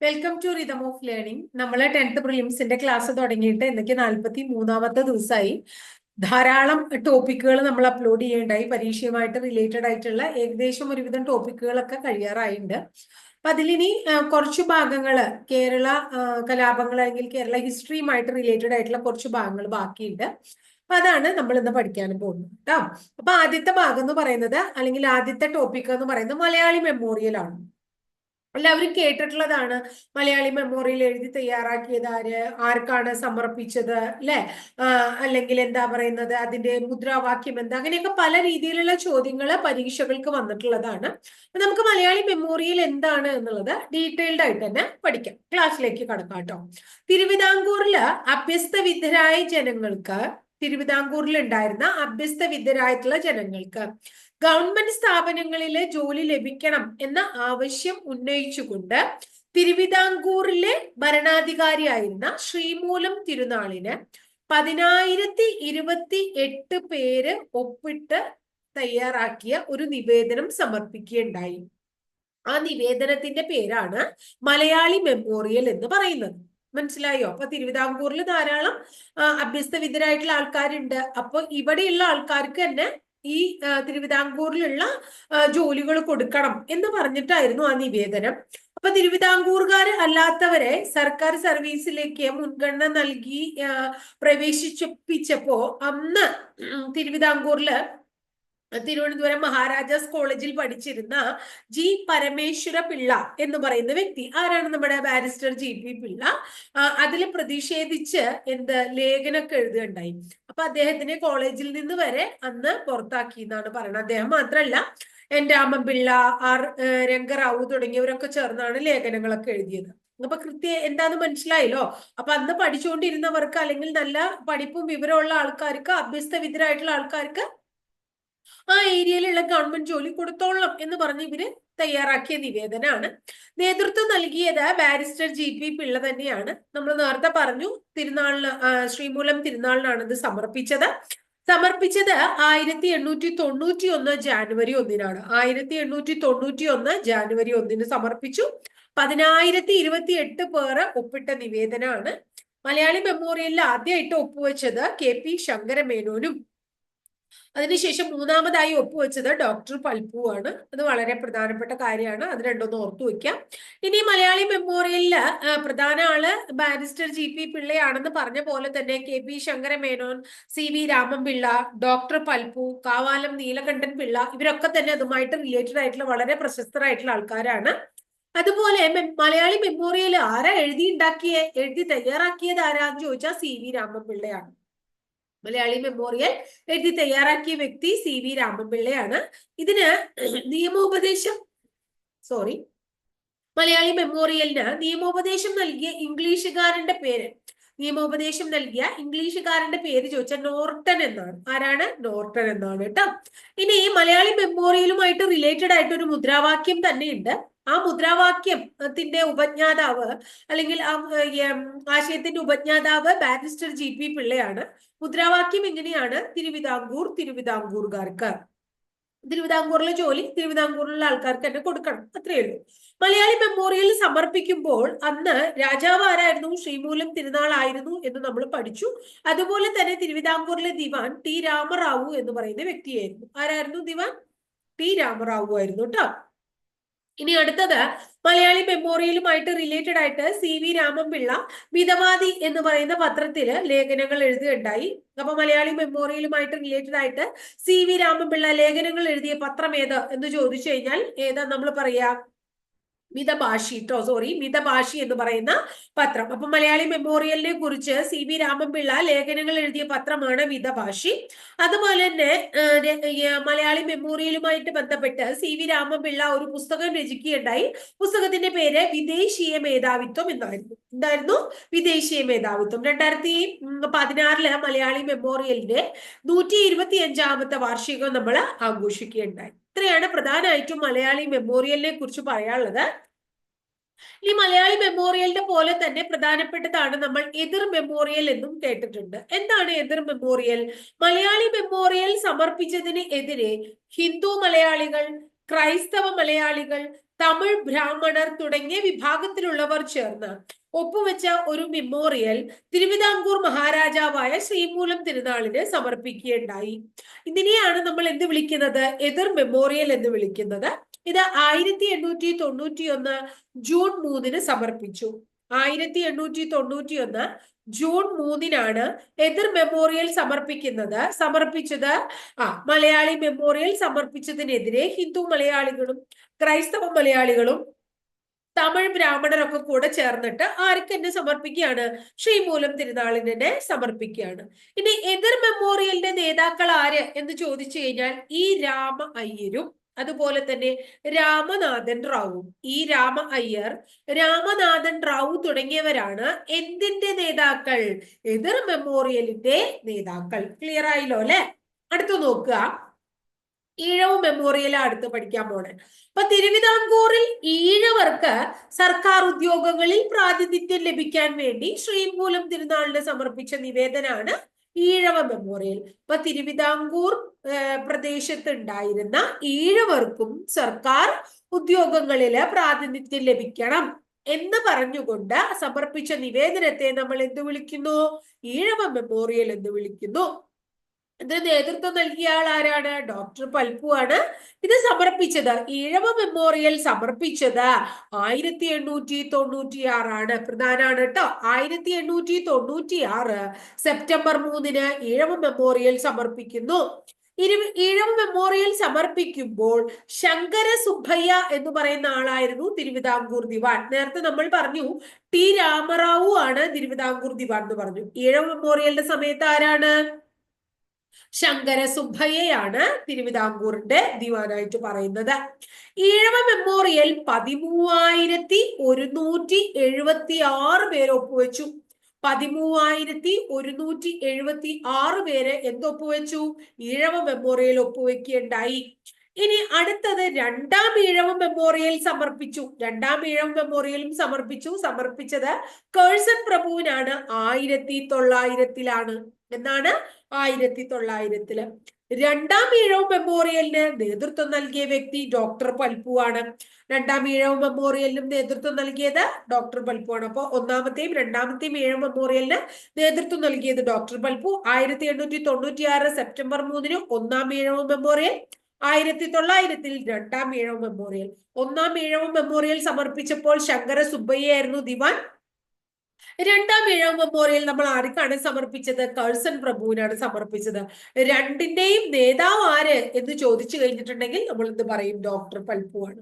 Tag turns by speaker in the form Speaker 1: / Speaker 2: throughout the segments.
Speaker 1: Welcome to rhythm of learning നമ്മൾ tenth പ്രിലിംസിന്റെ class തുടങ്ങിയിട്ട് എന്തൊക്കെ നാൽപ്പത്തി മൂന്നാമത്തെ ദിവസമായി ധാരാളം ടോപ്പിക്കുകൾ നമ്മൾ അപ്ലോഡ് ചെയ്യേണ്ടായി. പരീക്ഷയുമായിട്ട് റിലേറ്റഡ് ആയിട്ടുള്ള ഏകദേശം ഒരുവിധം ടോപ്പിക്കുകളൊക്കെ കഴിയാറായിട്ടുണ്ട് അപ്പൊ അതിലിനി കുറച്ച് ഭാഗങ്ങൾ കേരള കലാപങ്ങൾ അല്ലെങ്കിൽ കേരള ഹിസ്റ്ററിയുമായിട്ട് റിലേറ്റഡ് ആയിട്ടുള്ള കുറച്ച് ഭാഗങ്ങൾ ബാക്കിയുണ്ട്. അപ്പൊ അതാണ് നമ്മൾ ഇന്ന് പഠിക്കാൻ പോകുന്നത് കേട്ടോ. അപ്പൊ ആദ്യത്തെ ഭാഗം എന്ന് പറയുന്നത് അല്ലെങ്കിൽ ആദ്യത്തെ ടോപ്പിക് എന്ന് പറയുന്നത് മലയാളി മെമ്മോറിയൽ ആണ്. എല്ലാവരും കേട്ടിട്ടുള്ളതാണ്. മലയാളി മെമ്മോറിയൽ എഴുതി തയ്യാറാക്കിയത് ആര്? ആർക്കാണ് സമർപ്പിച്ചത്? അല്ലെ? അല്ലെങ്കിൽ എന്താ പറയുന്നത്? അതിന്റെ മുദ്രാവാക്യം എന്താ? അങ്ങനെയൊക്കെ പല രീതിയിലുള്ള ചോദ്യങ്ങൾ പരീക്ഷകൾക്ക് വന്നിട്ടുള്ളതാണ്. നമുക്ക് മലയാളി മെമ്മോറിയൽ എന്താണ് എന്നുള്ളത് ഡീറ്റെയിൽഡ് ആയിട്ട് തന്നെ പഠിക്കാം. ക്ലാസ്സിലേക്ക് കടക്കാം കേട്ടോ. തിരുവിതാംകൂറിൽ അഭ്യസ്ത വിദ്യരായ ജനങ്ങൾക്ക് തിരുവിതാംകൂറിൽ ഉണ്ടായിരുന്ന അഭ്യസ്ത വിദ്യരായിട്ടുള്ള ജനങ്ങൾക്ക് ഗവൺമെന്റ് സ്ഥാപനങ്ങളിലെ ജോലി ലഭിക്കണം എന്ന ആവശ്യം ഉന്നയിച്ചുകൊണ്ട് തിരുവിതാംകൂറിലെ ഭരണാധികാരിയായിരുന്ന ശ്രീമൂലം തിരുനാളിന് പതിനായിരത്തി ഇരുപത്തി എട്ട് പേര് ഒപ്പിട്ട് തയ്യാറാക്കിയ ഒരു നിവേദനം സമർപ്പിക്കുകയുണ്ടായി. ആ നിവേദനത്തിന്റെ പേരാണ് മലയാളി മെമ്മോറിയൽ എന്ന് പറയുന്നത്. മനസ്സിലായോ? അപ്പൊ തിരുവിതാംകൂറിൽ ധാരാളം അഭ്യസ്തവിദ്യരായിട്ടുള്ള ആൾക്കാരുണ്ട്. അപ്പൊ ഇവിടെയുള്ള ആൾക്കാർക്ക് തന്നെ ഈ തിരുവിതാംകൂറിലുള്ള ജോലികൾ കൊടുക്കണം എന്ന് പറഞ്ഞിട്ടായിരുന്നു ആ നിവേദനം. അപ്പൊ തിരുവിതാംകൂറുകാർ അല്ലാത്തവരെ സർക്കാർ സർവീസിലേക്ക് മുൻഗണന നൽകി പ്രവേശിപ്പിച്ചപ്പോ അന്ന് തിരുവിതാംകൂറിൽ തിരുവനന്തപുരം മഹാരാജാസ് കോളേജിൽ പഠിച്ചിരുന്ന ജി പരമേശ്വര പിള്ള എന്ന് പറയുന്ന വ്യക്തി. ആരാണ് നമ്മുടെ ബാരിസ്റ്റർ ജി പി പിള്ള? അതിൽ പ്രതിഷേധിച്ച് എന്ത് ലേഖനമൊക്കെ എഴുതുകയുണ്ടായി. അപ്പൊ അദ്ദേഹത്തിനെ കോളേജിൽ നിന്ന് വരെ അന്ന് പുറത്താക്കി എന്നാണ് പറയുന്നത്. അദ്ദേഹം മാത്രമല്ല എൻ രാമൻപിള്ള ആർ രംഗറാവു തുടങ്ങിയവരൊക്കെ ചേർന്നാണ് ലേഖനങ്ങളൊക്കെ എഴുതിയത്. അപ്പൊ കൃത്യ എന്താന്ന് മനസ്സിലായല്ലോ? അപ്പൊ അന്ന് പഠിച്ചുകൊണ്ടിരുന്നവർക്ക് അല്ലെങ്കിൽ നല്ല പഠിപ്പും വിവരമുള്ള ആൾക്കാർക്ക് അഭ്യസ്തവിദ്യരായിട്ടുള്ള ആൾക്കാർക്ക് ആ ഏരിയയിലുള്ള ഗവൺമെന്റ് ജോലി കൊടുത്തോളാം എന്ന് പറഞ്ഞ് ഇവർ തയ്യാറാക്കിയ നിവേദനമാണ് നേതൃത്വം നൽകിയത് ബാരിസ്റ്റർ ജി പി പിള്ള തന്നെയാണ്. നമ്മൾ നേരത്തെ പറഞ്ഞു തിരുനാളിന് ശ്രീമൂലം തിരുനാളിനാണ് ഇത് സമർപ്പിച്ചത്. സമർപ്പിച്ചത് ആയിരത്തി എണ്ണൂറ്റി തൊണ്ണൂറ്റി ഒന്ന് ജാനുവരി ഒന്നിനാണ്. ആയിരത്തി എണ്ണൂറ്റി തൊണ്ണൂറ്റി ഒന്ന് ജാനുവരി ഒന്നിന് സമർപ്പിച്ചു. പതിനായിരത്തി ഇരുപത്തി എട്ട് പേർ ഒപ്പിട്ട നിവേദനമാണ് മലയാളി മെമ്മോറിയലിൽ ആദ്യമായിട്ട് ഒപ്പുവെച്ചത് കെ പി ശങ്കരമേനോനും. അതിനുശേഷം മൂന്നാമതായി ഒപ്പുവെച്ചത് ഡോക്ടർ പൽപ്പു ആണ് അത് വളരെ പ്രധാനപ്പെട്ട കാര്യമാണ്. അത് രണ്ടൊന്ന് ഓർത്തു വെക്കാം. ഇനി മലയാളി മെമ്മോറിയലിൽ പ്രധാന ആൾ ബാരിസ്റ്റർ ജി പി പിള്ളയാണെന്ന് പറഞ്ഞ പോലെ തന്നെ K P Sankaramenon C V Ramanpillai doctor Palpu Kavalam Neelakantan Pillai ഇവരൊക്കെ തന്നെ അതുമായിട്ട് റിലേറ്റഡ് ആയിട്ടുള്ള വളരെ പ്രശസ്തരായിട്ടുള്ള ആൾക്കാരാണ്. അതുപോലെ മലയാളി മെമ്മോറിയൽ ആരാ എഴുതി ഉണ്ടാക്കിയ എഴുതി തയ്യാറാക്കിയത് ആരാന്ന് ചോദിച്ചാൽ സി വി രാമൻപിള്ളയാണ്. മലയാളി മെമ്മോറിയൽ എഴുതി തയ്യാറാക്കിയ വ്യക്തി സി വി രാമൻപിള്ളയാണ്. ഇതിന് നിയമോപദേശം സോറി മലയാളി മെമ്മോറിയലിന് നിയമോപദേശം നൽകിയ ഇംഗ്ലീഷുകാരന്റെ പേര്. നിയമോപദേശം നൽകിയ ഇംഗ്ലീഷുകാരന്റെ പേര് ചോദിച്ചാൽ നോർട്ടൺ എന്നാണ്. ആരാണ്? നോർട്ടൺ എന്നാണ് കേട്ടോ. ഇനി മലയാളി മെമ്മോറിയലുമായിട്ട് റിലേറ്റഡ് ആയിട്ട് ഒരു മുദ്രാവാക്യം തന്നെയുണ്ട്. ആ മുദ്രാവാക്യത്തിന്റെ ഉപജ്ഞാതാവ് അല്ലെങ്കിൽ ആ ആശയത്തിന്റെ ഉപജ്ഞാതാവ് ബാരിസ്റ്റർ ജി പി പിള്ളയാണ്. മുദ്രാവാക്യം എങ്ങനെയാണ് തിരുവിതാംകൂർ തിരുവിതാംകൂറുകാർക്ക്. തിരുവിതാംകൂറിലെ ജോലി തിരുവിതാംകൂറിലുള്ള ആൾക്കാർക്ക് തന്നെ കൊടുക്കണം. അത്രയേ ഉള്ളൂ. മലയാളി മെമ്മോറിയൽ സമർപ്പിക്കുമ്പോൾ അന്ന് രാജാവ് ആരായിരുന്നു? ശ്രീമൂലം തിരുനാളായിരുന്നു എന്ന് നമ്മൾ പഠിച്ചു. അതുപോലെ തന്നെ തിരുവിതാംകൂറിലെ ദിവാൻ ടി രാമറാവു എന്ന് പറയുന്ന വ്യക്തിയായിരുന്നു. ആരായിരുന്നു ദിവാൻ? ടി രാമറാവു ആയിരുന്നു കേട്ടോ. ഇനി അടുത്തത് മലയാളി മെമ്മോറിയലുമായിട്ട് റിലേറ്റഡ് ആയിട്ട് സി വി രാമൻപിള്ള മിതവാദി എന്ന് പറയുന്ന പത്രത്തിൽ ലേഖനങ്ങൾ എഴുതുകയുണ്ടായി. അപ്പൊ മലയാളി മെമ്മോറിയലുമായിട്ട് റിലേറ്റഡ് ആയിട്ട് സി വി രാമൻപിള്ള ലേഖനങ്ങൾ എഴുതിയ പത്രം ഏത് എന്ന് ചോദിച്ചു കഴിഞ്ഞാൽ ഏതാ നമ്മൾ പറയാ? മിതഭാഷി ട്ടോ സോറി മിതഭാഷി എന്ന് പറയുന്ന പത്രം. അപ്പൊ മലയാളി മെമ്മോറിയലിനെ കുറിച്ച് സി വി രാമൻപിള്ള ലേഖനങ്ങൾ എഴുതിയ പത്രമാണ് മിതഭാഷി. അതുപോലെ തന്നെ മലയാളി മെമ്മോറിയലുമായിട്ട് ബന്ധപ്പെട്ട് സി വി രാമൻപിള്ള ഒരു പുസ്തകം രചിക്കുകയുണ്ടായി. പുസ്തകത്തിന്റെ പേര് വിദേശീയ മേധാവിത്വം എന്നായിരുന്നു. എന്തായിരുന്നു? വിദേശീയ മേധാവിത്വം. രണ്ടായിരത്തി പതിനാറിൽ മലയാളി മെമ്മോറിയലിന്റെ നൂറ്റി ഇരുപത്തി അഞ്ചാമത്തെ വാർഷികം നമ്മൾ ആഘോഷിക്കുകയുണ്ടായി. ഇത്രയാണ് പ്രധാനമായിട്ടും മലയാളി മെമ്മോറിയലിനെ കുറിച്ച് പറയാനുള്ളത്. ഈ മലയാളി മെമ്മോറിയലിന്റെ പോലെ തന്നെ പ്രധാനപ്പെട്ടതാണ് നമ്മൾ എതിർ മെമ്മോറിയൽ എന്നും കേട്ടിട്ടുണ്ട്. എന്താണ് എതിർ മെമ്മോറിയൽ മലയാളി മെമ്മോറിയൽ സമർപ്പിച്ചതിന് എതിരെ ഹിന്ദു മലയാളികൾ ക്രൈസ്തവ മലയാളികൾ തമിഴ് ബ്രാഹ്മണർ തുടങ്ങിയ വിഭാഗത്തിലുള്ളവർ ചേർന്ന് ഒപ്പുവെച്ച ഒരു മെമ്മോറിയൽ തിരുവിതാംകൂർ മഹാരാജാവായ ശ്രീമൂലം തിരുനാളിന് സമർപ്പിക്കുകയുണ്ടായി. ഇതിനെയാണ് നമ്മൾ എന്ത് വിളിക്കുന്നത്? എതിർ മെമ്മോറിയൽ എന്ന് വിളിക്കുന്നത്. ഇത് ആയിരത്തി എണ്ണൂറ്റി തൊണ്ണൂറ്റി ഒന്ന് ജൂൺ മൂന്നിന് സമർപ്പിച്ചു. ആയിരത്തി എണ്ണൂറ്റി തൊണ്ണൂറ്റി ഒന്ന് ജൂൺ മൂന്നിനാണ് എതിർ മെമ്മോറിയൽ സമർപ്പിക്കുന്നത്. സമർപ്പിച്ചത് ആ മലയാളി മെമ്മോറിയൽ സമർപ്പിച്ചതിനെതിരെ ഹിന്ദു മലയാളികളും ക്രൈസ്തവ മലയാളികളും തമിഴ് ബ്രാഹ്മണരൊക്കെ കൂടെ ചേർന്നിട്ട് ആർക്ക് എന്നെ സമർപ്പിക്കുകയാണ്? ശ്രീമൂലം തിരുനാളിനെ സമർപ്പിക്കുകയാണ്. ഇനി എതിർ മെമ്മോറിയലിന്റെ നേതാക്കൾ ആര് എന്ന് ചോദിച്ചു കഴിഞ്ഞാൽ ഈ രാമ അയ്യരും അതുപോലെ തന്നെ രാമനാഥൻ റാവു. ഈ രാമ അയ്യർ രാമനാഥൻ റാവു തുടങ്ങിയവരാണ് എന്തിന്റെ നേതാക്കൾ? എതിർ മെമ്മോറിയലിന്റെ നേതാക്കൾ. ക്ലിയർ ആയില്ലോ അല്ലെ? അടുത്ത് നോക്കുക. ഈഴവ് മെമ്മോറിയൽ അടുത്ത് പഠിക്കാൻ പോണേ. അപ്പൊ തിരുവിതാംകൂറിൽ ഈഴവർക്ക് സർക്കാർ ഉദ്യോഗങ്ങളിൽ പ്രാതിനിധ്യം ലഭിക്കാൻ വേണ്ടി ശ്രീമൂലം തിരുനാളിന് സമർപ്പിച്ച നിവേദനാണ് ഈഴവ മെമ്മോറിയൽ. ഇപ്പൊ തിരുവിതാംകൂർ പ്രദേശത്ത് ഉണ്ടായിരുന്ന ഈഴവർക്കും സർക്കാർ ഉദ്യോഗങ്ങളിൽ പ്രാതിനിധ്യം ലഭിക്കണം എന്ന് പറഞ്ഞുകൊണ്ട് സമർപ്പിച്ച നിവേദനത്തെ നമ്മൾ എന്ത് വിളിക്കുന്നു? ഈഴവ മെമ്മോറിയൽ എന്ന് വിളിക്കുന്നു. ഇതിന് നേതൃത്വം നൽകിയ ആൾ ആരാണ്? ഡോക്ടർ പൽപ്പു ആണ്. ഇത് സമർപ്പിച്ചത് ഈഴവ മെമ്മോറിയൽ സമർപ്പിച്ചത് ആയിരത്തി എണ്ണൂറ്റി തൊണ്ണൂറ്റി ആറാണ് പ്രധാനമാണ് കേട്ടോ. ആയിരത്തി എണ്ണൂറ്റി തൊണ്ണൂറ്റി ആറ് സെപ്റ്റംബർ മൂന്നിന് ഈഴവ മെമ്മോറിയൽ സമർപ്പിക്കുന്നു. ഇരു മെമ്മോറിയൽ സമർപ്പിക്കുമ്പോൾ ശങ്കര സുബ്ബയ്യ എന്ന് പറയുന്ന ആളായിരുന്നു തിരുവിതാംകൂർ ദിവാൻ. നേരത്തെ നമ്മൾ പറഞ്ഞു ടി രാമറാവു ആണ് തിരുവിതാംകൂർ ദിവാൻ എന്ന് പറഞ്ഞു. ഈഴവ മെമ്മോറിയലിന്റെ സമയത്ത് ആരാണ്? ശങ്കര സുബ്ബയ്യയാണ് തിരുവിതാംകൂറിന്റെ ദിവാനായിട്ട് പറയുന്നത്. ഈഴവ മെമ്മോറിയൽ പതിമൂവായിരത്തി ഒരുന്നൂറ്റി എഴുപത്തി ആറ് പേര് ഒപ്പുവെച്ചു. പതിമൂവായിരത്തി ഒരുന്നൂറ്റി എഴുപത്തി ആറ് പേര് എന്തൊപ്പുവെച്ചു? ഈഴവ മെമ്മോറിയൽ ഒപ്പുവെക്കുകയുണ്ടായി. ഇനി അടുത്തത് രണ്ടാം ഈഴവ മെമ്മോറിയൽ സമർപ്പിച്ചു. രണ്ടാം ഈഴവ മെമ്മോറിയലും സമർപ്പിച്ചു. സമർപ്പിച്ചത് കേഴ്സൺ പ്രഭുവിനാണ്. ആയിരത്തി തൊള്ളായിരത്തിലാണ് എന്നാണ് ആയിരത്തി തൊള്ളായിരത്തിൽ രണ്ടാം ഈഴവ് മെമ്മോറിയലിന് നേതൃത്വം നൽകിയ വ്യക്തി ഡോക്ടർ പൽപ്പു ആണ് രണ്ടാം ഈഴവ് മെമ്മോറിയലിനും നേതൃത്വം നൽകിയത് ഡോക്ടർ പൽപ്പു ആണ്. അപ്പോൾ ഒന്നാമത്തെയും രണ്ടാമത്തെയും ഈഴവ് മെമ്മോറിയലിന് നേതൃത്വം നൽകിയത് ഡോക്ടർ പൽപ്പു. ആയിരത്തി എണ്ണൂറ്റി തൊണ്ണൂറ്റി ആറ് സെപ്റ്റംബർ മൂന്നിന് ഒന്നാം ഈഴവ് മെമ്മോറിയൽ ആയിരത്തി തൊള്ളായിരത്തിൽ രണ്ടാം ഈഴവ് മെമ്മോറിയൽ. ഒന്നാം ഈഴവ് മെമ്മോറിയൽ സമർപ്പിച്ചപ്പോൾ ശങ്കര സുബ്ബയ്യായിരുന്നു ദിവാൻ. രണ്ടാം ഏഴാം മെമ്മോറിയൽ നമ്മൾ ആർക്കാണ് സമർപ്പിച്ചത്? കഴ്സൺ പ്രഭുവിനാണ് സമർപ്പിച്ചത്. രണ്ടിന്റെയും നേതാവ് ആര് എന്ന് ചോദിച്ചു കഴിഞ്ഞിട്ടുണ്ടെങ്കിൽ നമ്മൾ എന്ത് പറയും ഡോക്ടർ പൽപ്പു ആണ്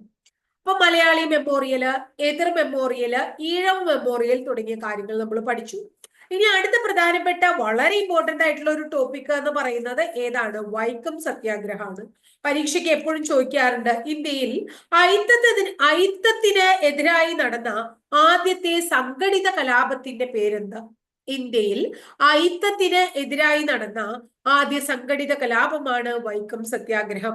Speaker 1: അപ്പൊ മലയാളി മെമ്മോറിയൽ എതിർ മെമ്മോറിയൽ ഈഴവ് മെമ്മോറിയൽ തുടങ്ങിയ കാര്യങ്ങൾ നമ്മൾ പഠിച്ചു. ഇനി അടുത്ത പ്രധാനപ്പെട്ട വളരെ ഇമ്പോർട്ടന്റ് ആയിട്ടുള്ള ഒരു ടോപ്പിക് എന്ന് പറയുന്നത് ഏതാണ്? വൈക്കം സത്യാഗ്രഹമാണ്. പരീക്ഷയ്ക്ക് എപ്പോഴും ചോദിക്കാറുണ്ട് ഇന്ത്യയിൽ ഐത്തത്തിന് ഐത്തത്തിന് എതിരായി നടന്ന ആദ്യത്തെ സംഘടിത കലാപത്തിന്റെ പേരെന്താ? ഇന്ത്യയിൽ ഐത്തത്തിന് എതിരായി നടന്ന ആദ്യ സംഘടിത കലാപമാണ് വൈക്കം സത്യാഗ്രഹം.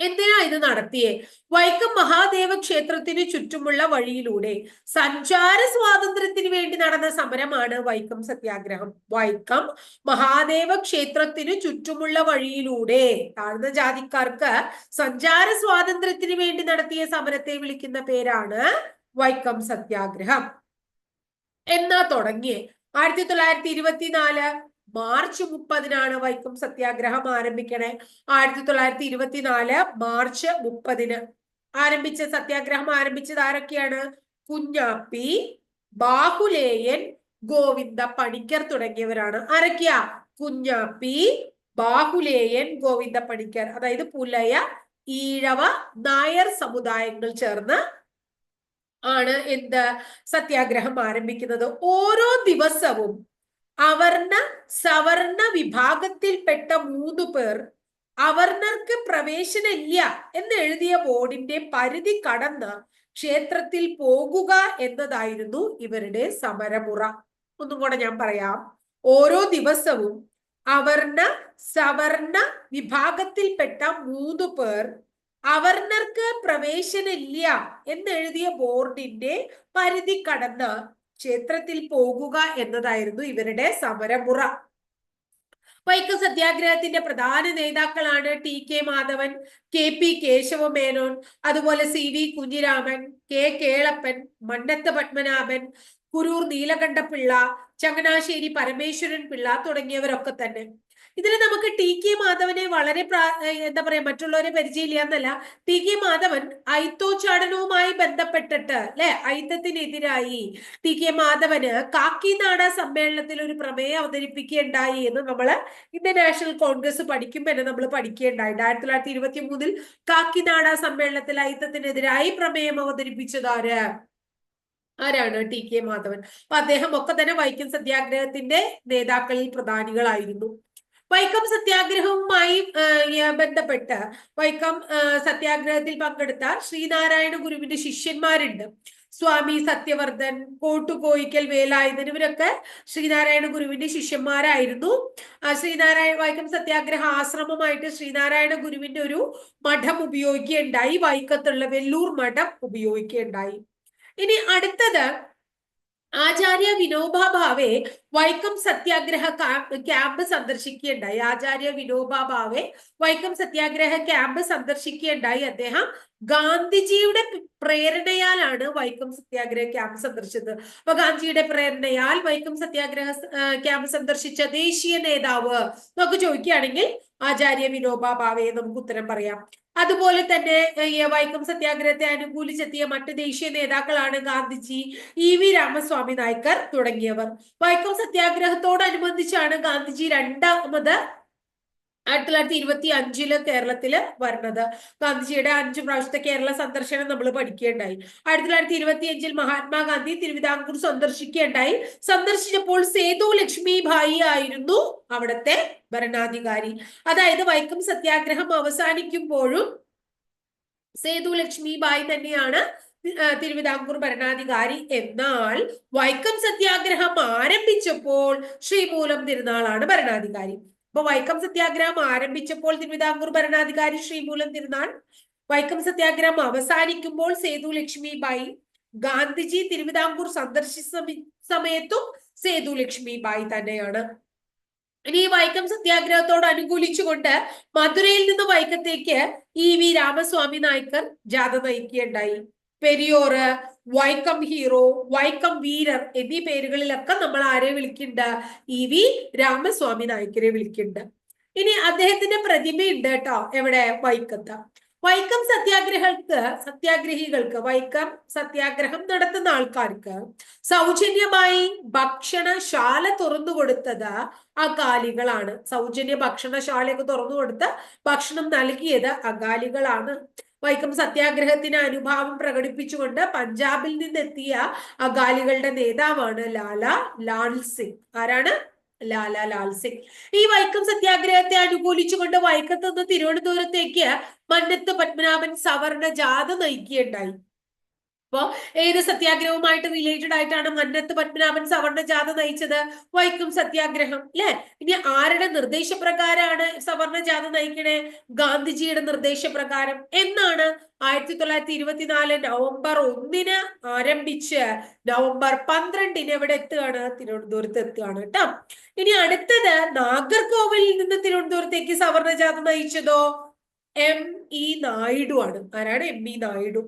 Speaker 1: എന്തിനാ ഇത് നടത്തിയേ? വൈക്കം മഹാദേവ ക്ഷേത്രത്തിന് ചുറ്റുമുള്ള വഴിയിലൂടെ സഞ്ചാര സ്വാതന്ത്ര്യത്തിന് വേണ്ടി നടന്ന സമരമാണ് വൈക്കം സത്യാഗ്രഹം. വൈക്കം മഹാദേവ ക്ഷേത്രത്തിന് ചുറ്റുമുള്ള വഴിയിലൂടെ താഴ്ന്ന ജാതിക്കാർക്ക് സഞ്ചാര സ്വാതന്ത്ര്യത്തിന് വേണ്ടി നടത്തിയ സമരത്തെ വിളിക്കുന്ന പേരാണ് വൈക്കം സത്യാഗ്രഹം. എന്നാ തുടങ്ങിയേ? ആയിരത്തി തൊള്ളായിരത്തി ഇരുപത്തിനാല് മാർച്ച് മുപ്പതിനാണ് വൈക്കം സത്യാഗ്രഹം ആരംഭിക്കണേ. ആയിരത്തി തൊള്ളായിരത്തി ഇരുപത്തിനാല് മാർച്ച് മുപ്പതിന് ആരംഭിച്ച സത്യാഗ്രഹം ആരംഭിച്ചത് ആരൊക്കെയാണ്? കുഞ്ഞാപ്പി ബാഹുലേയൻ ഗോവിന്ദ പണിക്കർ തുടങ്ങിയവരാണ്. ആരൊക്കെയാ? കുഞ്ഞാപ്പി ബാഹുലേയൻ ഗോവിന്ദ പണിക്കർ. അതായത് പുലയ ഈഴവ നായർ സമുദായങ്ങൾ ചേർന്ന് ആണ് എന്ത്? സത്യാഗ്രഹം ആരംഭിക്കുന്നത്. ഓരോ ദിവസവും അവർണ സവർണ വിഭാഗത്തിൽപ്പെട്ട മൂന്ന് പേർ അവർണർക്ക് പ്രവേശനമില്ല എന്ന് എഴുതിയ ബോർഡിന്റെ പരിധി കടന്ന് ക്ഷേത്രത്തിൽ പോകുക എന്നതായിരുന്നു ഇവരുടെ സമരമുറ. ഒന്നും കൂടെ ഞാൻ പറയാം. ഓരോ ദിവസവും അവർണ സവർണ വിഭാഗത്തിൽപ്പെട്ട മൂന്ന് പേർ അവർണർക്ക് പ്രവേശനമില്ല എന്നെഴുതിയ ബോർഡിന്റെ പരിധി കടന്ന് ക്ഷേത്രത്തിൽ പോകുക എന്നതായിരുന്നു ഇവരുടെ സമരമുറ. വൈക്കം സത്യാഗ്രഹത്തിന്റെ പ്രധാന നേതാക്കളാണ് T K Madhavan K P Kesava Menon അതുപോലെ C V Kunhiraman K Kelappan Mannath Padmanabhan Kurur Neelakantapillai Changanassery Parameswaran Pillai തുടങ്ങിയവരൊക്കെ തന്നെ. ഇതിൽ നമുക്ക് ടി കെ മാധവനെ വളരെ എന്താ പറയാ മറ്റുള്ളവരെ പരിചയമില്ല എന്നല്ല ടി കെ മാധവൻ ഐത്തോച്ചാടനവുമായി ബന്ധപ്പെട്ടിട്ട് അല്ലെ? ഐത്തത്തിനെതിരായി ടി കെ മാധവന് കാക്കിനാട സമ്മേളനത്തിൽ ഒരു പ്രമേയം അവതരിപ്പിക്കേണ്ടായി എന്ന് നമ്മൾ ഇന്ത്യൻ നാഷണൽ കോൺഗ്രസ് പഠിക്കുമ്പോൾ തന്നെ നമ്മൾ പഠിക്കേണ്ടായി ആയിരത്തി തൊള്ളായിരത്തി ഇരുപത്തി മൂന്നിൽ കാക്കിനാട സമ്മേളനത്തിൽ ഐത്തത്തിനെതിരായി പ്രമേയം അവതരിപ്പിച്ചത് ആര്? ആരാണ് ടി കെ മാധവൻ? അപ്പൊ അദ്ദേഹം ഒക്കെ തന്നെ വൈക്കം സത്യാഗ്രഹത്തിന്റെ നേതാക്കളിൽ പ്രധാനികളായിരുന്നു. വൈക്കം സത്യാഗ്രഹവുമായി ബന്ധപ്പെട്ട് വൈക്കം സത്യാഗ്രഹത്തിൽ പങ്കെടുത്ത ശ്രീനാരായണ ഗുരുവിന്റെ ശിഷ്യന്മാരുണ്ട്. സ്വാമി സത്യവർദ്ധൻ കോട്ടുകോയിക്കൽ വേലായുധൻ ഇവരൊക്കെ ശ്രീനാരായണ ഗുരുവിന്റെ ശിഷ്യന്മാരായിരുന്നു. ശ്രീനാരായണ വൈക്കം സത്യാഗ്രഹ ആശ്രമമായിട്ട് ശ്രീനാരായണ ഗുരുവിന്റെ ഒരു മഠം ഉപയോഗിക്കുകയുണ്ടായി. വൈക്കത്തുള്ള വെല്ലൂർ മഠം ഉപയോഗിക്കുകയുണ്ടായി. ഇനി അടുത്തത് ആചാര്യ വിനോബ ഭാവെ വൈക്കം സത്യാഗ്രഹ ക്യാമ്പ് സന്ദർശിക്കുകയുണ്ടായി. ആചാര്യ വിനോബ ഭാവെ വൈക്കം സത്യാഗ്രഹ ക്യാമ്പ് സന്ദർശിക്കുകയുണ്ടായി അദ്ദേഹം. ഗാന്ധിജിയുടെ പ്രേരണയാലാണ് വൈക്കം സത്യാഗ്രഹ ക്യാമ്പ് സന്ദർശിച്ചത്. അപ്പൊ ഗാന്ധിജിയുടെ പ്രേരണയാൽ വൈക്കം സത്യാഗ്രഹ ക്യാമ്പ് സന്ദർശിച്ച ദേശീയ നേതാവ് നമുക്ക് ചോദിക്കുകയാണെങ്കിൽ ആചാര്യ വിനോബ ഭാവയെ നമുക്ക് ഉത്തരം പറയാം. അതുപോലെ തന്നെ വൈക്കം സത്യാഗ്രഹത്തെ അനുകൂലിച്ചെത്തിയ മറ്റ് ദേശീയ നേതാക്കളാണ് ഗാന്ധിജി ഇ വി രാമസ്വാമി നായ്ക്കർ തുടങ്ങിയവർ. വൈക്കം സത്യാഗ്രഹത്തോടനുബന്ധിച്ചാണ് ഗാന്ധിജി രണ്ടാമത് ആയിരത്തി തൊള്ളായിരത്തി ഇരുപത്തി അഞ്ചിൽ കേരളത്തിൽ വരണത്. ഗാന്ധിജിയുടെ അഞ്ചു പ്രാവശ്യത്തെ കേരള സന്ദർശനം നമ്മൾ പഠിക്കുകയുണ്ടായി. ആയിരത്തി തൊള്ളായിരത്തി ഇരുപത്തി അഞ്ചിൽ മഹാത്മാഗാന്ധി തിരുവിതാംകൂർ സന്ദർശിക്കുകയുണ്ടായി. സന്ദർശിച്ചപ്പോൾ സേതു ലക്ഷ്മി ഭായി ആയിരുന്നു അവിടത്തെ ഭരണാധികാരി. അതായത് വൈക്കം സത്യാഗ്രഹം അവസാനിക്കുമ്പോഴും സേതു ലക്ഷ്മി ഭായി തന്നെയാണ് തിരുവിതാംകൂർ ഭരണാധികാരി എന്നാൽ വൈക്കം സത്യാഗ്രഹം ആരംഭിച്ചപ്പോൾ ശ്രീമൂലം തിരുനാളാണ് ഭരണാധികാരി. അപ്പൊ വൈക്കം സത്യാഗ്രഹം ആരംഭിച്ചപ്പോൾ തിരുവിതാംകൂർ ഭരണാധികാരി ശ്രീമൂലം തിരുനാൾ. വൈക്കം സത്യാഗ്രഹം അവസാനിക്കുമ്പോൾ സേതു ലക്ഷ്മിബായി ഗാന്ധിജി തിരുവിതാംകൂർ സന്ദർശിച്ച സമയ- സമയത്തും സേതു ലക്ഷ്മിബായി തന്നെയാണ്. ഇനി വൈക്കം സത്യാഗ്രഹത്തോട് അനുകൂലിച്ചുകൊണ്ട് മധുരയിൽ നിന്ന് വൈക്കത്തേക്ക് ഇ വി രാമസ്വാമി നായ്ക്കർ ജാഥ നയിക്കുകയുണ്ടായി. പെരിയോറ് വൈക്കം ഹീറോ വൈക്കം വീരർ എന്നീ പേരുകളിലൊക്കെ നമ്മൾ ആരെ വിളിക്കുന്നുണ്ട് ഇ വി രാമസ്വാമി നായ്ക്കരെ വിളിക്കുന്നുണ്ട് ഇനി അദ്ദേഹത്തിന്റെ പ്രതിമയുണ്ട് കേട്ടോ. എവിടെ? വൈക്കത്ത്. വൈക്കം സത്യാഗ്രഹർക്ക് സത്യാഗ്രഹികൾക്ക് വൈക്കം സത്യാഗ്രഹം നടത്തുന്ന ആൾക്കാർക്ക് സൗജന്യമായി ഭക്ഷണശാല തുറന്നു കൊടുത്തത് അകാലികളാണ്. സൗജന്യ ഭക്ഷണശാലയൊക്കെ തുറന്നു കൊടുത്ത് ഭക്ഷണം നൽകിയത് അകാലികളാണ്. വൈക്കം സത്യാഗ്രഹത്തിന് അനുഭാവം പ്രകടിപ്പിച്ചുകൊണ്ട് പഞ്ചാബിൽ നിന്നെത്തിയ അകാലികളുടെ നേതാവാണ് ലാല ലാൽ സിംഗ്. ആരാണ്? ലാല ലാൽ സിംഗ്. ഈ വൈക്കം സത്യാഗ്രഹത്തെ അനുകൂലിച്ചുകൊണ്ട് വൈക്കത്ത് നിന്ന് തിരുവനന്തപുരത്തേക്ക് മന്നത്ത് പത്മനാഭൻ സവർണ ജാഥ നയിക്കുകയുണ്ടായി. അപ്പോ ഏത് സത്യാഗ്രഹവുമായിട്ട് റിലേറ്റഡ് ആയിട്ടാണ് മന്നത്ത് പത്മനാഭൻ സവർണ ജാഥ നയിച്ചത്? വൈക്കം സത്യാഗ്രഹം അല്ലെ ഇനി ആരുടെ നിർദ്ദേശപ്രകാരമാണ് സവർണ ജാഥ നയിക്കണേ? ഗാന്ധിജിയുടെ നിർദ്ദേശപ്രകാരം എന്നാണ് ആയിരത്തി തൊള്ളായിരത്തി ഇരുപത്തിനാല് നവംബർ ഒന്നിന് ആരംഭിച്ച് നവംബർ പന്ത്രണ്ടിന് എവിടെ എത്തുകയാണ് തിരുവനന്തപുരത്ത് എത്തുകയാണ് കേട്ടോ. ഇനി അടുത്തത് നാഗർകോവിലിൽ നിന്ന് തിരുവനന്തപുരത്തേക്ക് സവർണ ജാഥ നയിച്ചതോ? എം ഇ നായിഡു ആണ്. ആരാണ് M E Naidu?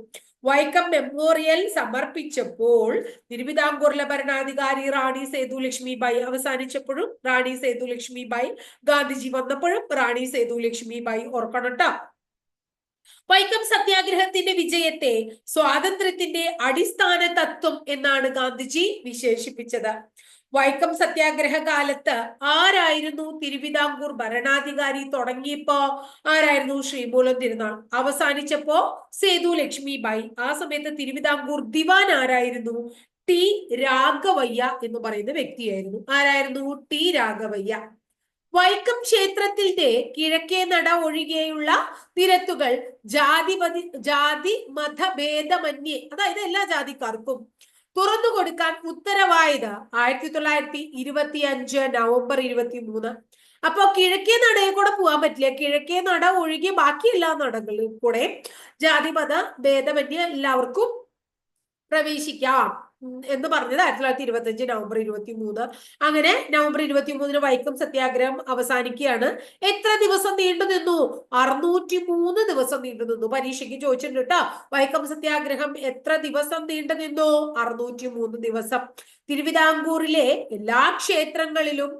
Speaker 1: Vaikom memorial സമർപ്പിച്ചപ്പോൾ തിരുവിതാംകൂറിലെ ഭരണാധികാരി റാണി സേതുലക്ഷ്മി ബായി അവസാനിച്ചപ്പോഴും റാണി സേതുലക്ഷ്മി ബായി ഗാന്ധിജി വന്നപ്പോഴും റാണി സേതുലക്ഷ്മി ബായി ഓർക്കണം വൈക്കം സത്യാഗ്രഹത്തിന്റെ വിജയത്തെ സ്വാതന്ത്ര്യത്തിന്റെ അടിസ്ഥാന തത്വം എന്നാണ് ഗാന്ധിജി വിശേഷിപ്പിച്ചത്. വൈക്കം സത്യാഗ്രഹ കാലത്ത് ആരായിരുന്നു തിരുവിതാംകൂർ ഭരണാധികാരി തുടങ്ങിയപ്പോ? ആരായിരുന്നു ശ്രീമൂലം തിരുനാൾ? അവസാനിച്ചപ്പോ സേതു ലക്ഷ്മി ബായി ആ സമയത്ത് തിരുവിതാംകൂർ ദിവാൻ ആരായിരുന്നു? ടി രാഘവയ്യ എന്ന് പറയുന്ന വ്യക്തിയായിരുന്നു. ആരായിരുന്നു? ടി രാഘവയ്യ. വൈക്കം ക്ഷേത്രത്തിന്റെ കിഴക്കേ നട ഒഴികെയുള്ള നിരത്തുകൾ ജാതിപതി ജാതി മതഭേദമന്യേ അതായത് എല്ലാ ജാതിക്കാർക്കും തുറന്നു കൊടുക്കാൻ ഉത്തരവായത് ആയിരത്തി തൊള്ളായിരത്തി ഇരുപത്തി അഞ്ച് നവംബർ ഇരുപത്തി മൂന്ന് അപ്പൊ കിഴക്കേ നടയിൽ കൂടെ പോകാൻ പറ്റില്ല. കിഴക്കേ നട ഒഴികെ ബാക്കി എല്ലാ നടകളിൽ കൂടെ ജാതിമത ഭേദമന്യ എല്ലാവർക്കും പ്രവേശിക്കാം. എന്ന് പറഞ്ഞത് ആയിരത്തി തൊള്ളായിരത്തി ഇരുപത്തി നവംബർ ഇരുപത്തി മൂന്ന് അങ്ങനെ നവംബർ ഇരുപത്തി മൂന്നിന് വൈക്കം സത്യാഗ്രഹം അവസാനിക്കുകയാണ്. എത്ര ദിവസം നീണ്ടു നിന്നു? അറുന്നൂറ്റി മൂന്ന് ദിവസം നീണ്ടു നിന്നു. പരീക്ഷയ്ക്ക് ചോദിച്ചിട്ടുണ്ട് കേട്ടോ വൈക്കം സത്യാഗ്രഹം എത്ര ദിവസം നീണ്ടു നിന്നു? അറുന്നൂറ്റി മൂന്ന് ദിവസം. തിരുവിതാംകൂറിലെ എല്ലാ ക്ഷേത്രങ്ങളിലും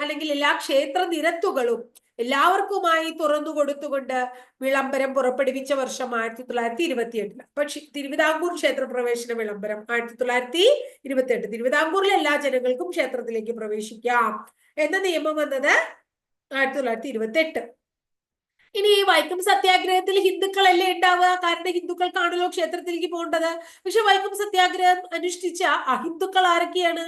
Speaker 1: അല്ലെങ്കിൽ എല്ലാ ക്ഷേത്ര നിരത്തുകളും എല്ലാവർക്കുമായി തുറന്നു കൊടുത്തുകൊണ്ട് വിളംബരം പുറപ്പെടുവിച്ച വർഷം ആയിരത്തി തൊള്ളായിരത്തി ഇരുപത്തി എട്ടിൽ പക്ഷെ തിരുവിതാംകൂർ ക്ഷേത്രപ്രവേശന വിളംബരം ആയിരത്തി തൊള്ളായിരത്തി ഇരുപത്തി എട്ട് തിരുവിതാംകൂറിലെ എല്ലാ ജനങ്ങൾക്കും ക്ഷേത്രത്തിലേക്ക് പ്രവേശിക്കാം എന്ന നിയമം വന്നത് ആയിരത്തി തൊള്ളായിരത്തി ഇരുപത്തി എട്ട് ഇനി ഈ വൈക്കം സത്യാഗ്രഹത്തിൽ ഹിന്ദുക്കളല്ലേ ഉണ്ടാവുക കാരണം ഹിന്ദുക്കൾക്കാണല്ലോ ക്ഷേത്രത്തിലേക്ക് പോകേണ്ടത്. പക്ഷെ വൈക്കം സത്യാഗ്രഹം അനുഷ്ഠിച്ച അഹിന്ദുക്കൾ ആരൊക്കെയാണ്?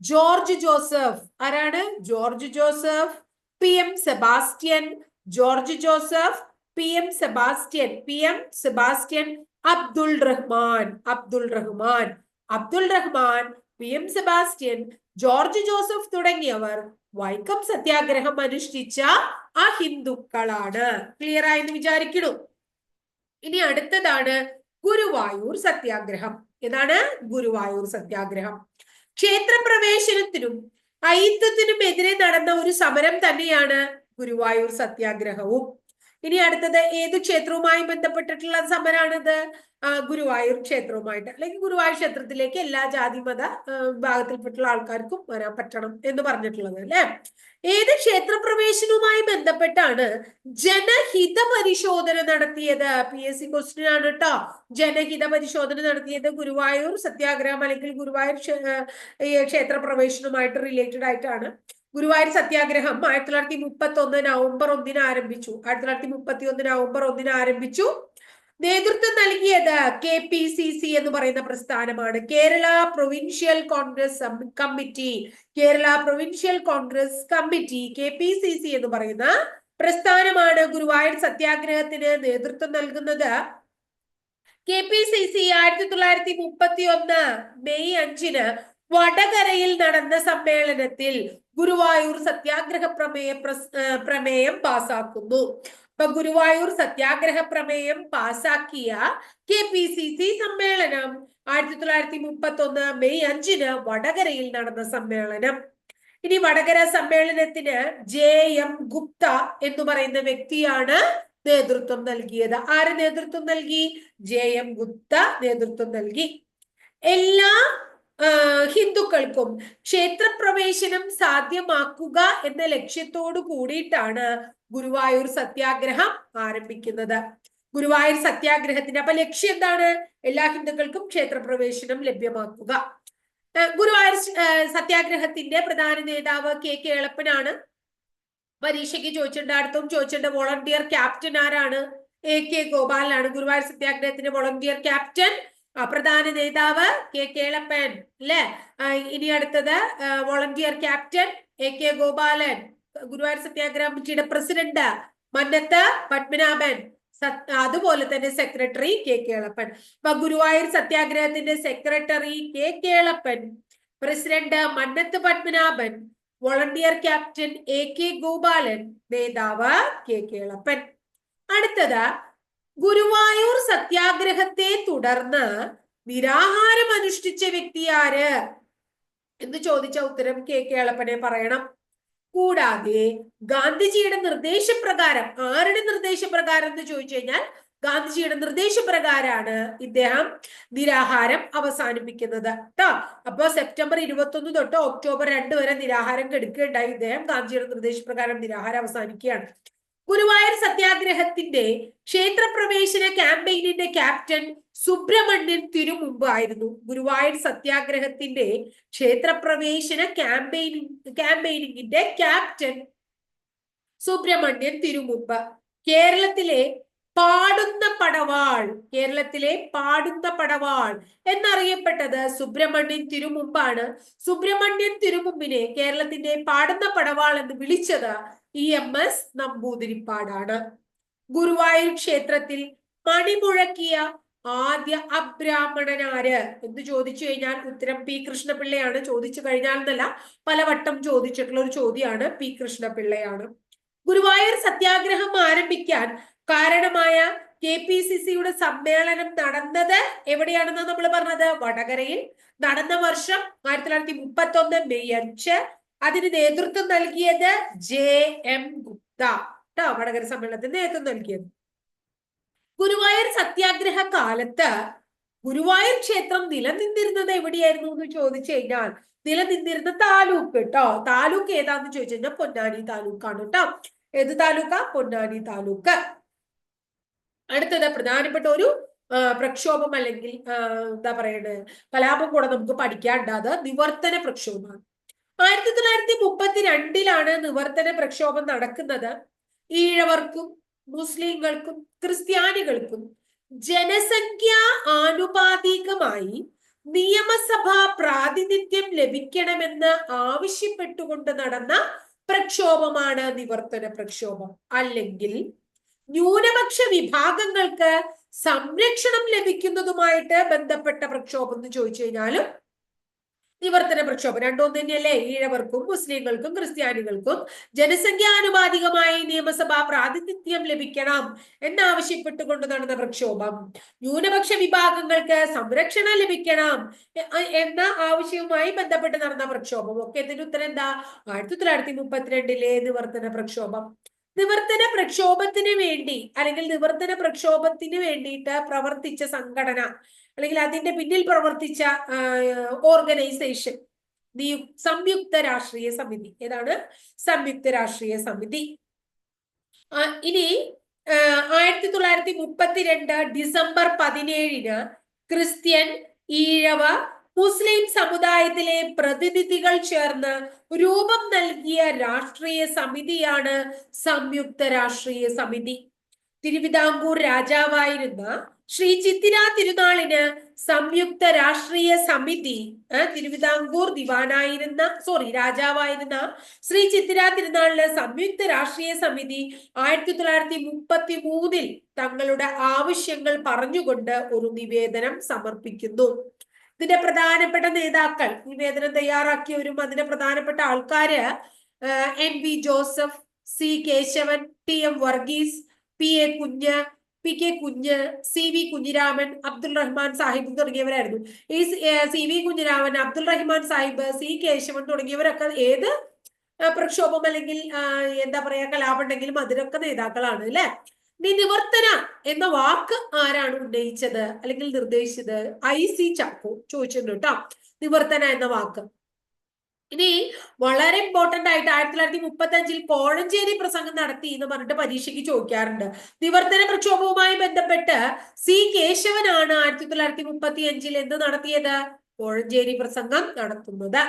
Speaker 1: George Joseph. ആരാണ്? George Joseph. P M Sebastian George Joseph P M Sebastian P M Sebastian Abdul Rahman Abdul Rahman Abdul Rahman P M Sebastian George Joseph തുടങ്ങിയവർ വൈക്കം സത്യാഗ്രഹം അനുഷ്ഠിച്ച ആ ഹിന്ദുക്കളാണ്. ക്ലിയർ ആയെന്ന് വിചാരിക്കണു ഇനി അടുത്തതാണ് ഗുരുവായൂർ സത്യാഗ്രഹം. ഏതാണ്? ഗുരുവായൂർ സത്യാഗ്രഹം. ക്ഷേത്രപ്രവേശനത്തിനും അയിത്തത്തിനും എതിരെ നടന്ന ഒരു സമരം തന്നെയാണ് ഗുരുവായൂർ സത്യാഗ്രഹവും. ഇനി അടുത്തത് ഏത് ക്ഷേത്രവുമായി ബന്ധപ്പെട്ടിട്ടുള്ള സമരാണിത്? ആ, ഗുരുവായൂർ ക്ഷേത്രവുമായിട്ട്. അല്ലെങ്കിൽ ഗുരുവായൂർ ക്ഷേത്രത്തിലേക്ക് എല്ലാ ജാതി മത വിഭാഗത്തിൽപ്പെട്ടുള്ള ആൾക്കാർക്കും വരാൻ പറ്റണം എന്ന് പറഞ്ഞിട്ടുള്ളത് അല്ലെ? ഏത് ക്ഷേത്രപ്രവേശനവുമായി ബന്ധപ്പെട്ടാണ് ജനഹിത പരിശോധന നടത്തിയത്? പി എസ് സി ക്വസ്റ്റ്യൻ ആണ് കേട്ടോ ജനഹിത പരിശോധന നടത്തിയത് ഗുരുവായൂർ സത്യാഗ്രഹം അല്ലെങ്കിൽ ഗുരുവായൂർ ക്ഷേത്രപ്രവേശനവുമായിട്ട് റിലേറ്റഡ് ആയിട്ടാണ്. ഗുരുവായൂർ സത്യാഗ്രഹം ആയിരത്തി തൊള്ളായിരത്തി മുപ്പത്തി ഒന്ന് നവംബർ ഒന്നിന് ആരംഭിച്ചു. ആയിരത്തി തൊള്ളായിരത്തി മുപ്പത്തി ഒന്ന് നവംബർ ഒന്നിന് ആരംഭിച്ചു. നേതൃത്വം നൽകിയത് കെ പി സി സി എന്ന് പറയുന്ന പ്രസ്ഥാനമാണ്. Kerala provincial Congress committee. Kerala provincial Congress committee K P C C എന്ന് പറയുന്ന പ്രസ്ഥാനമാണ് ഗുരുവായൂർ സത്യാഗ്രഹത്തിന് നേതൃത്വം നൽകുന്നത്. കെ പി സി സി ആയിരത്തി തൊള്ളായിരത്തി മുപ്പത്തി ഒന്ന് മെയ് അഞ്ചിന് വടകരയിൽ നടന്ന സമ്മേളനത്തിൽ ഗുരുവായൂർ സത്യാഗ്രഹ പ്രമേയ പ്രമേയം പാസാക്കുന്നു. അപ്പൊ ഗുരുവായൂർ സത്യാഗ്രഹ പ്രമേയം പാസാക്കിയ കെ പി സി സി സമ്മേളനം ആയിരത്തി തൊള്ളായിരത്തി മുപ്പത്തി ഒന്ന് മെയ് അഞ്ചിന് വടകരയിൽ നടന്ന സമ്മേളനം. ഇനി വടകര സമ്മേളനത്തിന് ജെ എം ഗുപ്ത എന്ന് പറയുന്ന വ്യക്തിയാണ് നേതൃത്വം നൽകിയത്. ആര് നേതൃത്വം നൽകി? ജെ എം ഗുപ്ത നേതൃത്വം നൽകി. എല്ലാ ഹിന്ദുക്കൾക്കും ക്ഷേത്രപ്രവേശനം സാധ്യമാക്കുക എന്ന ലക്ഷ്യത്തോടു കൂടിയിട്ടാണ് ഗുരുവായൂർ സത്യാഗ്രഹം ആരംഭിക്കുന്നത്. ഗുരുവായൂർ സത്യാഗ്രഹത്തിന്റെ അപ്പൊ ലക്ഷ്യം എന്താണ്? എല്ലാ ഹിന്ദുക്കൾക്കും ക്ഷേത്രപ്രവേശനം ലഭ്യമാക്കുക. ഗുരുവായൂർ സത്യാഗ്രഹത്തിന്റെ പ്രധാന നേതാവ് കെ കെ കേളപ്പനാണ് പരീക്ഷയ്ക്ക് ചോദിച്ചിട്ടുണ്ട് അടുത്തും ചോദിച്ചിട്ടുണ്ട് വോളണ്ടിയർ ക്യാപ്റ്റൻ ആരാണ്? എ കെ ഗോപാലനാണ് ഗുരുവായൂർ സത്യാഗ്രഹത്തിന്റെ വോളണ്ടിയർ ക്യാപ്റ്റൻ. പ്രധാന നേതാവ് കെ കേളപ്പൻ അല്ലെ ഇനി അടുത്തത് volunteer captain A K Gopalan Guruvayur satyagraha കമ്മിറ്റിയുടെ പ്രസിഡന്റ് മന്നത്ത് പത്മനാഭൻ അതുപോലെ തന്നെ സെക്രട്ടറി കെ കേളപ്പൻ. അപ്പൊ Guruvayur സത്യാഗ്രഹത്തിന്റെ secretary K Kelappan president Mannath Padmanabhan volunteer captain A K Gopalan നേതാവ് കെ കേളപ്പൻ. അടുത്തത് ഗുരുവായൂർ സത്യാഗ്രഹത്തെ തുടർന്ന് നിരാഹാരം അനുഷ്ഠിച്ച വ്യക്തി ആര്? എന്ന് ചോദിച്ച ഉത്തരം കെ കേളപ്പനെ പറയണം. കൂടാതെ ഗാന്ധിജിയുടെ നിർദ്ദേശപ്രകാരം ആരുടെ നിർദ്ദേശപ്രകാരം എന്ന് ചോദിച്ചു കഴിഞ്ഞാൽ ഗാന്ധിജിയുടെ നിർദ്ദേശപ്രകാരമാണ് ഇദ്ദേഹം നിരാഹാരം അവസാനിപ്പിക്കുന്നത്. കേട്ടോ അപ്പൊ സെപ്റ്റംബർ ഇരുപത്തി ഒന്ന് തൊട്ട് ഒക്ടോബർ രണ്ട് വരെ നിരാഹാരം കെടുക്കുകയുണ്ടായി. ഇദ്ദേഹം ഗാന്ധിജിയുടെ നിർദ്ദേശപ്രകാരം നിരാഹാരം അവസാനിക്കുകയാണ്. ഗുരുവായൂർ സത്യാഗ്രഹത്തിന്റെ ക്ഷേത്രപ്രവേശന ക്യാമ്പയിനിന്റെ ക്യാപ്റ്റൻ സുബ്രഹ്മണ്യൻ തിരുമുമ്പ് ആയിരുന്നു. ഗുരുവായൂർ സത്യാഗ്രഹത്തിന്റെ ക്ഷേത്രപ്രവേശന ക്യാമ്പയിനിങ് ക്യാമ്പയിനിങ്ങിന്റെ ക്യാപ്റ്റൻ സുബ്രഹ്മണ്യൻ തിരുമുമ്പ്. കേരളത്തിലെ പാടുന്ന പടവാൾ കേരളത്തിലെ പാടുന്ന പടവാൾ എന്നറിയപ്പെട്ടത് സുബ്രഹ്മണ്യൻ തിരുമുമ്പാണ്. സുബ്രഹ്മണ്യൻ തിരുമുമ്പിനെ കേരളത്തിന്റെ പാടുന്ന പടവാൾ എന്ന് വിളിച്ചത് ഇ എം എസ് നമ്പൂതിരിപ്പാടാണ്. ഗുരുവായൂർ ക്ഷേത്രത്തിൽ മണിമുഴക്കിയ ആദ്യ അബ്രാഹ്മണനാര്? എന്ന് ചോദിച്ചു കഴിഞ്ഞാൽ ഉത്തരം പി കൃഷ്ണപിള്ളയാണ്. ചോദിച്ചു കഴിഞ്ഞാൽ എന്നല്ല പലവട്ടം ചോദിച്ചിട്ടുള്ള ഒരു ചോദ്യമാണ് പി കൃഷ്ണപിള്ളയാണ്. ഗുരുവായൂർ സത്യാഗ്രഹം ആരംഭിക്കാൻ കാരണമായ കെ പി സി സിയുടെ സമ്മേളനം നടന്നത് എവിടെയാണെന്ന് നമ്മൾ പറഞ്ഞത്? വടകരയിൽ. നടന്ന വർഷം ആയിരത്തി തൊള്ളായിരത്തി മുപ്പത്തി ഒന്ന് മെയ് അഞ്ച് അതിന് നേതൃത്വം നൽകിയത് ജെ എം ഗുപ്ത. കേട്ടോ വടകര സമ്മേളനത്തിന് നേതൃത്വം നൽകിയത്. ഗുരുവായൂർ സത്യാഗ്രഹ കാലത്ത് ഗുരുവായൂർ ക്ഷേത്രം നിലനിന്നിരുന്നത് എവിടെയായിരുന്നു എന്ന് ചോദിച്ചു കഴിഞ്ഞാൽ നിലനിന്നിരുന്ന താലൂക്ക് കേട്ടോ. താലൂക്ക് ഏതാന്ന് ചോദിച്ചു കഴിഞ്ഞാൽ പൊന്നാനി താലൂക്കാണ് കേട്ടോ ഏത് താലൂക്ക? പൊന്നാനി താലൂക്ക്. അടുത്തത് പ്രധാനപ്പെട്ട ഒരു പ്രക്ഷോഭം അല്ലെങ്കിൽ എന്താ പറയണത് കലാപം കൂടെ നമുക്ക് പഠിക്കാണ്ട് അത് നിവർത്തന പ്രക്ഷോഭമാണ്. ആയിരത്തി തൊള്ളായിരത്തി മുപ്പത്തി രണ്ടിലാണ് നിവർത്തന പ്രക്ഷോഭം നടക്കുന്നത്. ഈഴവർക്കും മുസ്ലിങ്ങൾക്കും ക്രിസ്ത്യാനികൾക്കും ജനസംഖ്യാ ആനുപാതികമായി നിയമസഭാ പ്രാതിനിധ്യം ലഭിക്കണമെന്ന് ആവശ്യപ്പെട്ടുകൊണ്ട് നടന്ന പ്രക്ഷോഭമാണ് നിവർത്തന പ്രക്ഷോഭം. അല്ലെങ്കിൽ ന്യൂനപക്ഷ വിഭാഗങ്ങൾക്ക് സംരക്ഷണം ലഭിക്കുന്നതുമായിട്ട് ബന്ധപ്പെട്ട പ്രക്ഷോഭം എന്ന് ചോദിച്ചു കഴിഞ്ഞാലും നിവർത്തന പ്രക്ഷോഭം. രണ്ടും തന്നെയല്ലേ? ഈഴവർക്കും മുസ്ലിങ്ങൾക്കും ക്രിസ്ത്യാനികൾക്കും ജനസംഖ്യാനുപാതികമായി നിയമസഭാ പ്രാതിനിധ്യം ലഭിക്കണം എന്നാവശ്യപ്പെട്ടുകൊണ്ട് നടന്ന പ്രക്ഷോഭം. ന്യൂനപക്ഷ വിഭാഗങ്ങൾക്ക് സംരക്ഷണം ലഭിക്കണം എന്ന ആവശ്യവുമായി ബന്ധപ്പെട്ട് നടന്ന പ്രക്ഷോഭം. ഒക്കെ ഇതിന്റെ ഉത്തരം എന്താ? ആയിരത്തി തൊള്ളായിരത്തി മുപ്പത്തിരണ്ടിലെ നിവർത്തന പ്രക്ഷോഭം. നിവർത്തന പ്രക്ഷോഭത്തിന് വേണ്ടി അല്ലെങ്കിൽ നിവർത്തന പ്രക്ഷോഭത്തിന് വേണ്ടിയിട്ട് പ്രവർത്തിച്ച സംഘടന അല്ലെങ്കിൽ അതിന്റെ പിന്നിൽ പ്രവർത്തിച്ച ഓർഗനൈസേഷൻ സംയുക്ത രാഷ്ട്രീയ സമിതി. ഏതാണ്? സംയുക്ത രാഷ്ട്രീയ സമിതി. ഇനി ആയിരത്തി തൊള്ളായിരത്തി മുപ്പത്തിരണ്ട് ഡിസംബർ പതിനേഴിന് ക്രിസ്ത്യൻ ഈഴവ മുസ്ലിം സമുദായത്തിലെ പ്രതിനിധികൾ ചേർന്ന് രൂപം നൽകിയ രാഷ്ട്രീയ സമിതിയാണ് സംയുക്ത രാഷ്ട്രീയ സമിതി. തിരുവിതാംകൂർ രാജാവായിരുന്ന ശ്രീ ചിത്തിര തിരുനാളിന് സംയുക്ത രാഷ്ട്രീയ സമിതി തിരുവിതാംകൂർ ദിവാനായിരുന്ന സോറി രാജാവായിരുന്ന ശ്രീ ചിത്തിര തിരുനാളിന് സംയുക്ത രാഷ്ട്രീയ സമിതി ആയിരത്തി തൊള്ളായിരത്തി മുപ്പത്തി മൂന്നിൽ തങ്ങളുടെ ആവശ്യങ്ങൾ പറഞ്ഞുകൊണ്ട് ഒരു നിവേദനം സമർപ്പിക്കുന്നു. ഇതിന്റെ പ്രധാനപ്പെട്ട നേതാക്കൾ നിവേദനം തയ്യാറാക്കിയവരും അതിന്റെ പ്രധാനപ്പെട്ട ആൾക്കാര് N V Joseph C Kesavan T M Varghese P A Kunju P K Kunju C V Kunhiraman Abdul Rahman Sahib തുടങ്ങിയവരായിരുന്നു. ഈ C- V Kunhiraman Abdul Rahman Sahib C Kesavan തുടങ്ങിയവരൊക്കെ ഏത് പ്രക്ഷോഭം അല്ലെങ്കിൽ എന്താ പറയാ കലാപം ഉണ്ടെങ്കിലും അതിലൊക്കെ നേതാക്കളാണ് അല്ലെ? നിവർത്തന എന്ന വാക്ക് ആരാണ് ഉന്നയിച്ചത് അല്ലെങ്കിൽ നിർദ്ദേശിച്ചത്? ഐ സി ചാക്കോ ചോദിച്ചിട്ടുണ്ട് കേട്ടോ. നിവർത്തന എന്ന വാക്ക്. ഇനി വളരെ ഇമ്പോർട്ടന്റ് ആയിട്ട് ആയിരത്തി തൊള്ളായിരത്തി മുപ്പത്തി അഞ്ചിൽ കോഴഞ്ചേരി പ്രസംഗം നടത്തി എന്ന് പറഞ്ഞിട്ട് പരീക്ഷയ്ക്ക് ചോദിക്കാറുണ്ട്. നിവർത്തന പ്രക്ഷോഭവുമായി ബന്ധപ്പെട്ട് സി കേശവനാണ് ആയിരത്തി തൊള്ളായിരത്തി മുപ്പത്തി അഞ്ചിൽ എന്ത് നടത്തിയത്? കോഴഞ്ചേരി പ്രസംഗം നടത്തുന്നത്.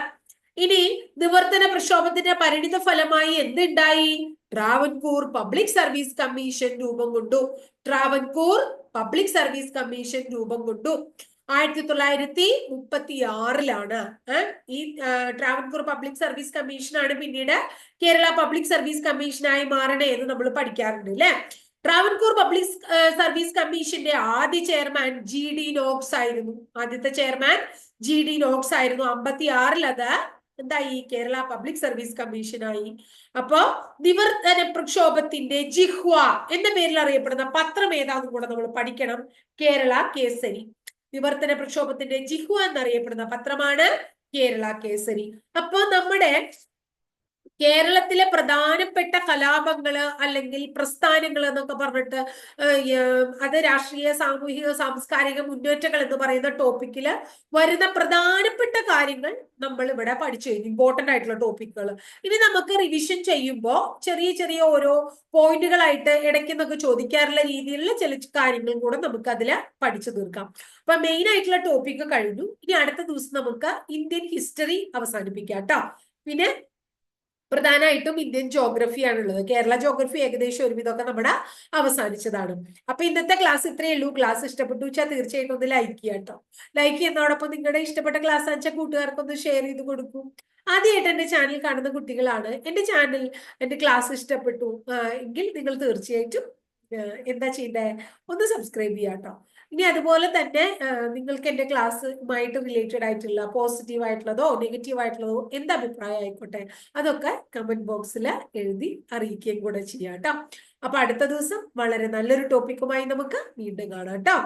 Speaker 1: ഇനി നിവർത്തന പ്രക്ഷോഭത്തിന്റെ പരിണിത ഫലമായി എന്തുണ്ടായി? ട്രാവൻകൂർ പബ്ലിക് സർവീസ് കമ്മീഷൻ രൂപം കൊണ്ടു. ട്രാവൻകൂർ പബ്ലിക് സർവീസ് കമ്മീഷൻ രൂപം കൊണ്ടു. ആയിരത്തി തൊള്ളായിരത്തി മുപ്പത്തി ആറിലാണ് ഈ ട്രാവൻകൂർ പബ്ലിക് സർവീസ് കമ്മീഷനാണ് പിന്നീട് കേരള പബ്ലിക് സർവീസ് കമ്മീഷനായി മാറണേ എന്ന് നമ്മൾ പഠിക്കാറുണ്ട് അല്ലെ ട്രാവൻകൂർ പബ്ലിക് സർവീസ് കമ്മീഷന്റെ ആദ്യ ചെയർമാൻ ജി ഡി നോക്സ് ആയിരുന്നു. ആദ്യത്തെ ചെയർമാൻ ജി ഡി നോക്സ് ആയിരുന്നു. അമ്പത്തി ആറിൽ അത് എന്തായി? കേരള പബ്ലിക് സർവീസ് കമ്മീഷനായി. അപ്പോ നിവർത്തന പ്രക്ഷോഭത്തിന്റെ ജിഹ്വ എന്ന പേരിൽ അറിയപ്പെടുന്ന പത്രം ഏതാണെന്നും കൂടെ നമ്മൾ പഠിക്കണം. കേരള കേസരി. വിവർത്തന പ്രക്ഷോഭത്തിന്റെ ജിഹ്വ എന്നറിയപ്പെടുന്ന പത്രമാണ് കേരള കേസരി. അപ്പോ നമ്മുടെ കേരളത്തിലെ പ്രധാനപ്പെട്ട കലാപങ്ങൾ അല്ലെങ്കിൽ പ്രസ്ഥാനങ്ങൾ എന്നൊക്കെ പറഞ്ഞിട്ട് അത് രാഷ്ട്രീയ സാമൂഹിക സാംസ്കാരിക മുന്നേറ്റങ്ങൾ എന്ന് പറയുന്ന ടോപ്പിക്കിൽ വരുന്ന പ്രധാനപ്പെട്ട കാര്യങ്ങൾ നമ്മൾ ഇവിടെ പഠിച്ചു. കഴിഞ്ഞു ഇമ്പോർട്ടന്റ് ആയിട്ടുള്ള ടോപ്പിക്കുകൾ ഇനി നമുക്ക് റിവിഷൻ ചെയ്യുമ്പോൾ ചെറിയ ചെറിയ ഓരോ പോയിന്റുകളായിട്ട് ഇടയ്ക്ക് നമുക്ക് ചോദിക്കാറുള്ള രീതിയിലുള്ള ചില കാര്യങ്ങളും കൂടെ നമുക്ക് അതിൽ പഠിച്ചു തീർക്കാം. അപ്പൊ മെയിൻ ആയിട്ടുള്ള ടോപ്പിക്ക് കഴിഞ്ഞു. ഇനി അടുത്ത ദിവസം നമുക്ക് ഇന്ത്യൻ ഹിസ്റ്ററി അവസാനിപ്പിക്കാം കേട്ടോ. പിന്നെ പ്രധാനമായിട്ടും ഇന്ത്യൻ ജോഗ്രഫിയാണുള്ളത് കേരള ജോഗ്രഫി ഏകദേശം ഒരുവിധമൊക്കെ നമ്മുടെ അവസാനിച്ചതാണ്. അപ്പൊ ഇന്നത്തെ ക്ലാസ് ഇത്രയേ ഉള്ളൂ. ക്ലാസ് ഇഷ്ടപ്പെട്ടു വെച്ചാൽ തീർച്ചയായിട്ടും ഒന്ന് ലൈക്ക് ചെയ്യാം കേട്ടോ. ലൈക്ക് ചെയ്യുന്നതോടൊപ്പം നിങ്ങളുടെ ഇഷ്ടപ്പെട്ട ക്ലാസ് വെച്ചാൽ കൂട്ടുകാർക്കൊന്ന് ഷെയർ ചെയ്ത് കൊടുക്കും. ആദ്യമായിട്ട് എന്റെ ചാനൽ കാണുന്ന കുട്ടികളാണ്. എന്റെ ചാനൽ എന്റെ ക്ലാസ് ഇഷ്ടപ്പെട്ടു എങ്കിൽ നിങ്ങൾ തീർച്ചയായിട്ടും എന്താ ചെയ്യണ്ടേ? ഒന്ന് സബ്സ്ക്രൈബ് ചെയ്യാം കേട്ടോ. ഇനി അതുപോലെ തന്നെ നിങ്ങൾക്ക് എന്റെ ക്ലാസ്സുമായിട്ട് റിലേറ്റഡ് ആയിട്ടുള്ള പോസിറ്റീവ് ആയിട്ടുള്ളതോ നെഗറ്റീവ് ആയിട്ടുള്ളതോ എന്ത് അഭിപ്രായം ആയിക്കോട്ടെ അതൊക്കെ കമന്റ് ബോക്സിൽ എഴുതി അറിയിക്കുകയും കൂടെ ചെയ്യാം കേട്ടോ. അപ്പൊ അടുത്ത ദിവസം വളരെ നല്ലൊരു ടോപ്പിക്കുമായി നമുക്ക് വീണ്ടും കാണാം കേട്ടോ.